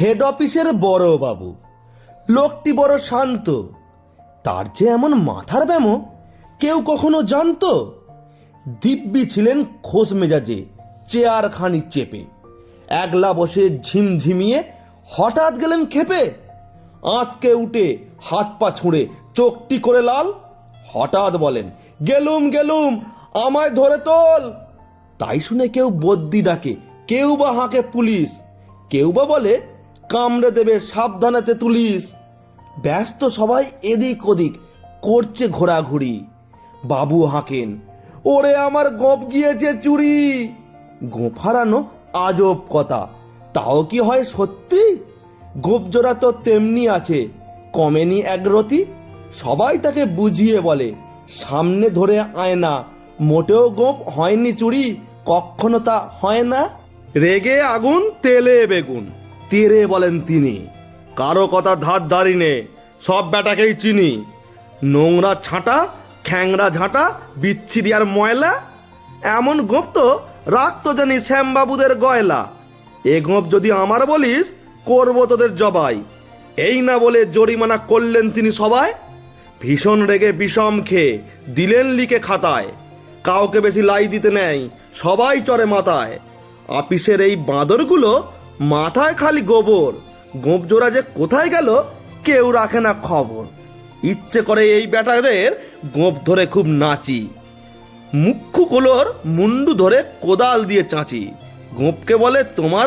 Head অফিসের বড় বাবু। লোকটি বড় শান্ত। তার যে এমন মাথার ব্যামো, কেউ কখনো জানতো? দিব্যি ছিলেন খোস মেজাজে চেয়ার খানি চেপে। একলা বসে ঝিমঝিমিয়ে হঠাৎ গেলেন খেপে। আঁতকে উঠে হাত পা ছুঁড়ে চোখটি করে লাল। হঠাৎ বলেন, গেলুম গেলুম, আমায় ধরে তোল। তাই শুনে কেউ বদ্যি ডাকে, কেউ বা হাঁকে পুলিশ, কেউ বা বলে কামড়ে দেবে, সাবধানেতে তুলিস। ব্যস্ত সবাই এদিক ওদিক করছে ঘোরাঘুরি। বাবু হাঁকেন, ওরে আমার গোপ গিয়েছে চুরি। গোপ হারানো আজব কথা, তাও কি হয় সত্যি? গোপ জোড়া তো তেমনি আছে, কমেনি একরতি সবাই তাকে বুঝিয়ে বলে, সামনে ধরে আয় না, মোটেও গোপ হয়নি চুরি কখনো তা হয় না? রেগে আগুন, তেলে বেগুন। তেরে বলেন তিনি, কারও কথা ধার ধারি নে সব বেটাকেই চিনি। নোংরা ছাঁটা, খ্যাংরা ঝাঁটা, বিচ্ছিরি আর ময়লা, এমন গোপ তো রাখতো জানি শ্যামবাবুদের গয়লা। এ গোপ যদি আমার বলিস, করব তোদের জবাই। এই না বলে জরিমানা করলেন তিনি সবাই। ভীষণ রেগে বিষম খেয়ে দিলেন লিখে খাতায়। কাউকে বেশি লাই দিতে নেয়, সবাই চড়ে মাথায়। আপিসের এই বাঁদরগুলো মাথায় খালি গোবর। গোপ জোড়া যে কোথায় গেল, কেউ রাখে না খবর। ইচ্ছে করে এই ব্যাটাদের গোপ ধরে খুব নাচি। মুখ্যগুলোর মুন্ডু ধরে কোদাল দিয়ে চাঁচি। গোপকে বলে, তোমার